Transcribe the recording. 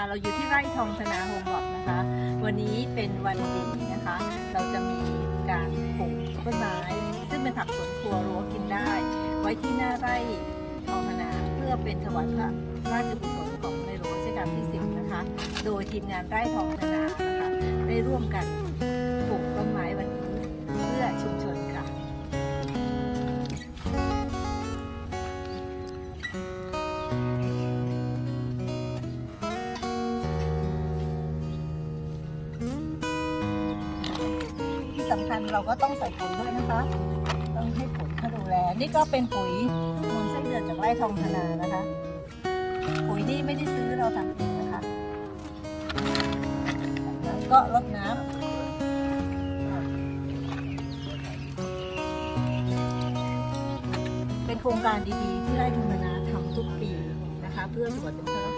ะเราอยู่ที่ไร่ทองธนาโฮมบอกนะคะ วันนี้เป็นวันดีนะคะ เราจะมีการปลูกต้นไม้ซึ่งเป็นผักสวนครัวรั้วกินได้ ไว้ที่หน้าไร่ทองธนาเพื่อเป็นถวายพระราชกุศลของในหลวงรัชกาลที่สิบนะคะ โดยทีมงานไร่ทองธนานะคะได้ร่วมกัน สำคัญเราก็ต้องใส่ปุ๋ยด้วยนะคะ ต้องให้ปุ๋ยเขาดูแล นี่ก็เป็นปุ๋ยมูลไส้เดือนจากไร่ทองธนานะคะ ปุ๋ยนี่ไม่ได้ซื้อเราทำเองนะคะแล้วก็รดน้ำเป็นโครงการดีๆ ที่ไร่ทองธนาทำทุกปีนะคะ เพื่อสวัสดิภาพราชกุศล